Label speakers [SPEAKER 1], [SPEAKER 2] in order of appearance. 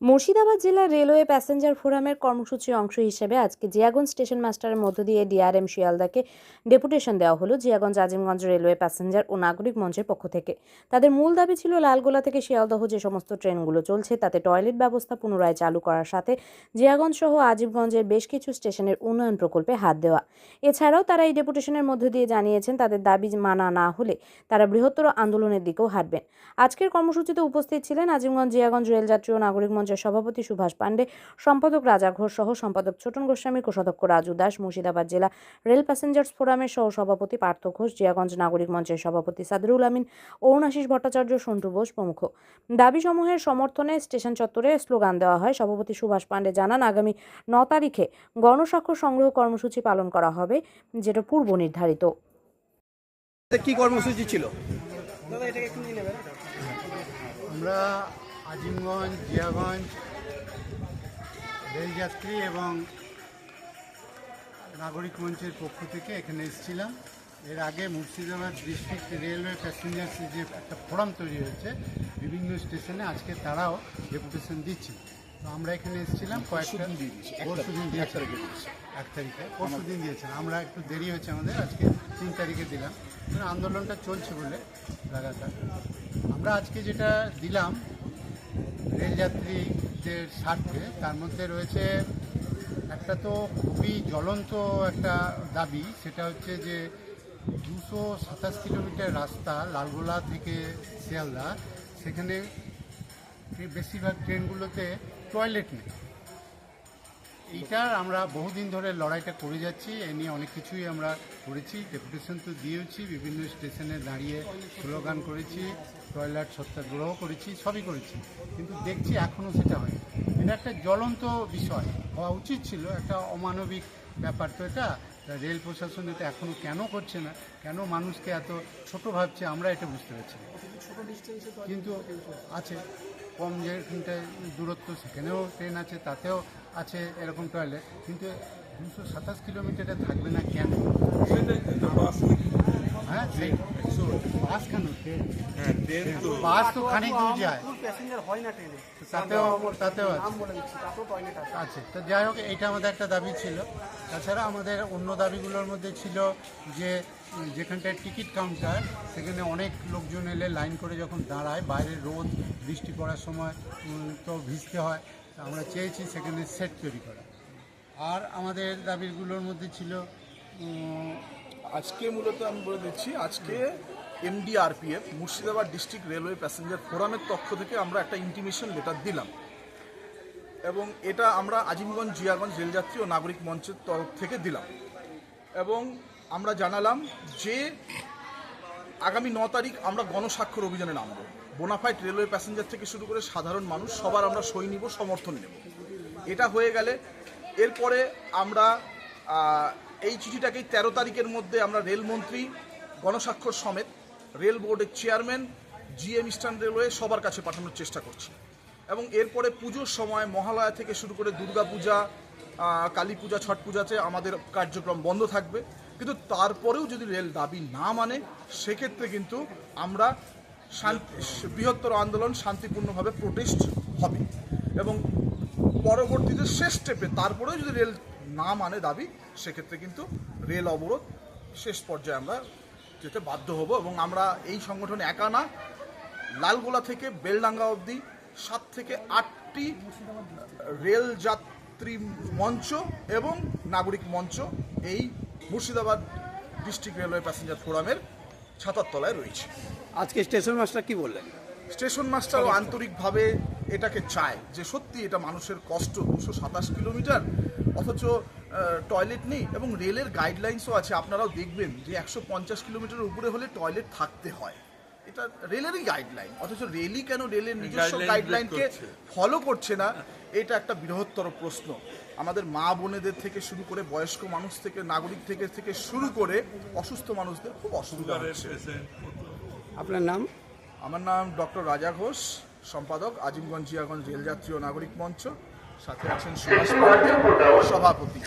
[SPEAKER 1] মুর্শিদাবাদ জেলার railway passenger ফোরামের কর্মসূচির অংশ হিসেবে আজকে জিয়াগঞ্জ স্টেশন মাস্টারের মধ্য দিয়ে ডিআরএম শিয়ালদাকে ডেপুটেশন দেওয়া হলো জিয়াগঞ্জ আজিমগঞ্জ রেলওয়ে প্যাসেঞ্জার ও নাগরিক মঞ্চের পক্ষ থেকে। তাদের মূল দাবি ছিল লালগোলা থেকে শিয়ালদহ যে সমস্ত ট্রেনগুলো চলছে, তাতে টয়লেট ব্যবস্থা পুনরায় চালু করার সাথে জিয়াগঞ্জ সহ আজিমগঞ্জের বেশ কিছু স্টেশনের উন্নয়ন প্রকল্পে হাত দেওয়া। এছাড়াও তারা এই ডেপুটেশনের মধ্য দিয়ে জানিয়েছেন, তাদের দাবি মানা না হলে তারা বৃহত্তর আন্দোলনের দিকেও হাঁটবেন। আজকের কর্মসূচিতে উপস্থিত ছিলেন আজিমগঞ্জ, জিয়াগঞ্জ রেলযাত্রী ও নাগরিক মঞ্চের সভাপতি সুভাষ পাণ্ডে সম্পাদক রাজা ঘোষ সহ সম্পাদক ছোটন গোস্বামী কোষাধ্যক্ষ রাজু দাস মুর্শিদাবাদ জেলা রেল প্যাসেঞ্জার্স ফোরামের সহ সভাপতি পার্থ ঘোষ জিয়াগঞ্জ নাগরিক মঞ্চের সভাপতি সাদরুল আমিন অরুণাশিস ভট্টাচার্য সন্টু বোস প্রমুখ। দাবি সমূহের সমর্থনে স্টেশন চত্বরে স্লোগান দেওয়া হয়। সভাপতি সুভাষ পাণ্ডে জানান আগামী ন তারিখে গণস্বাক্ষর সংগ্রহ কর্মসূচি পালন করা হবে যেটা পূর্ব নির্ধারিত।
[SPEAKER 2] কি কর্মসূচি ছিল?
[SPEAKER 3] আমরা আজিমগঞ্জ জিয়াগঞ্জ রেলযাত্রী এবং নাগরিক মঞ্চের পক্ষ থেকে এখানে এসেছিলাম। এর আগে মুর্শিদাবাদ ডিস্ট্রিক্ট রেলওয়ে প্যাসেঞ্জার্স যে একটা ফোরাম তৈরি হয়েছে বিভিন্ন স্টেশনে আজকে তারাও ডেপুটেশন দিচ্ছে। তো আমরা এখানে এসেছিলাম কয়েকটা পরশু দিন এক তারিখে পরশু দিন দিয়েছেন আমরা একটু দেরি হয়েছে আমাদের আজকে তিন তারিখে দিলাম। আন্দোলনটা চলছে বলে লাগাতার। আমরা আজকে যেটা দিলাম রেলযাত্রীদের স্বার্থে, তার মধ্যে রয়েছে একটা তো খুবই জ্বলন্ত একটা দাবি, সেটা হচ্ছে যে দুশো সাতাশ কিলোমিটার রাস্তা লালগোলা থেকে শিয়ালদা, সেখানে বেশিরভাগ ট্রেনগুলোতে টয়লেট নেই। এইটার আমরা বহুদিন ধরে লড়াইটা করে যাচ্ছি, এ নিয়ে অনেক কিছুই আমরা করেছি, ডেপুটেশন তো দিয়েওছি, বিভিন্ন স্টেশনে দাঁড়িয়ে স্লোগান করেছি টয়লেট সত্যাগ্রহ করেছি, সবই করেছি, কিন্তু দেখছি এখনও সেটা হয় এটা একটা জ্বলন্ত বিষয়, হওয়া উচিত ছিল, একটা অমানবিক ব্যাপার তো এটা রেল প্রশাসন এটা এখনও কেন করছে না? কেন মানুষকে এত ছোট ভাবছে? আমরা এটা বুঝতে পারছি না। কিন্তু আছে কম যেখানটায় দূরত্ব সেখানেও ট্রেন আছে তাতেও আছে এরকম টয়লেট কিন্তু দুশো সাতাশ কিলোমিটারে থাকবে না কেন? তাতেও তাতেও তো যাই হোক এইটা আমাদের একটা দাবি ছিল তাছাড়া আমাদের অন্য দাবিগুলোর মধ্যে ছিল যে যেখানটায় টিকিট কাউন্টার সেখানে অনেক লোকজন এলে লাইন করে যখন দাঁড়ায় বাইরে রোদ বৃষ্টি পড়ার সময় তো ভিজতে হয় আমরা চেয়েছি সেখানে সেট তৈরি করা। আর আমাদের দাবিগুলোর মধ্যে ছিল
[SPEAKER 4] আজকে মূলত আমি বলে দিচ্ছি, আজকে MDRPF Murshidabad district railway passenger ফোরামের পক্ষ থেকে আমরা একটা ইন্টিমেশন লেটার দিলাম। এবং এটা আমরা আজিমগঞ্জ, জিয়াগঞ্জ রেলযাত্রী ও নাগরিক মঞ্চের তরফ থেকে দিলাম। এবং আমরা জানালাম যে আগামী ন তারিখ আমরা গণস্বাক্ষর অভিযানে নামব। বোনাফাইট রেলওয়ে প্যাসেঞ্জার থেকে শুরু করে সাধারণ মানুষ, সবার আমরা সই নিব, সমর্থন নেব। এটা হয়ে গেলে এরপরে আমরা এই চিঠিটাকেই তেরো তারিখের মধ্যে আমরা রেলমন্ত্রী গণস্বাক্ষর সমেত রেল বোর্ডের চেয়ারম্যান, জিএম ইস্টার্ন রেলওয়ে সবার কাছে পাঠানোর চেষ্টা করছি। এবং এরপরে পুজোর সময় মহালয়া থেকে শুরু করে দুর্গাপূজা কালী পূজা ছট পূজাতে আমাদের কার্যক্রম বন্ধ থাকবে। কিন্তু তারপরেও যদি রেল দাবি না মানে সেক্ষেত্রে কিন্তু আমরা শান্তি, বৃহত্তর আন্দোলন শান্তিপূর্ণভাবে প্রোটেস্ট হবে। এবং পরবর্তীতে শেষ স্টেপে তারপরেও যদি রেল না মানে দাবি সেক্ষেত্রে কিন্তু রেল অবরোধ শেষ পর্যায়ে আমরা যেতে বাধ্য হব এবং আমরা এই সংগঠন একা না লালগোলা থেকে বেলডাঙ্গা অবধি সাত থেকে আটটি রেল যাত্রী মঞ্চ এবং নাগরিক মঞ্চ এই মুর্শিদাবাদ ডিস্ট্রিক্ট রেলওয়ে প্যাসেঞ্জার ফোরামের ছাতার তলায় রয়েছে।
[SPEAKER 2] আজকে স্টেশন মাস্টার কি বললেন?
[SPEAKER 4] স্টেশন মাস্টারও আন্তরিকভাবে এটাকে চায় যে সত্যি এটা মানুষের কষ্ট দুশো সাতাশ কিলোমিটার অথচ টয়লেট নেই এবং রেলের গাইডলাইন্সও আছে। আপনারাও দেখবেন যে একশো পঞ্চাশ কিলোমিটারের উপরে হলে টয়লেট থাকতে হয়। এটা রেলেরই গাইডলাইন অথচ রেলই কেন রেলের নিজস্ব গাইডলাইনকে ফলো করছে। না? এটা একটা বৃহত্তর প্রশ্ন। আমাদের মা বোনেদের থেকে শুরু করে বয়স্ক মানুষ থেকে নাগরিক থেকে থেকে শুরু করে অসুস্থ মানুষদের খুব অসুবিধা হচ্ছে।
[SPEAKER 2] আপনার নাম?
[SPEAKER 4] আমার নাম ডক্টর রাজা ঘোষ। সম্পাদক আজিমগঞ্জ জিয়াগঞ্জ রেলযাত্রী ও নাগরিক মঞ্চ সাথে আছেন সুভাষ সভাপতি।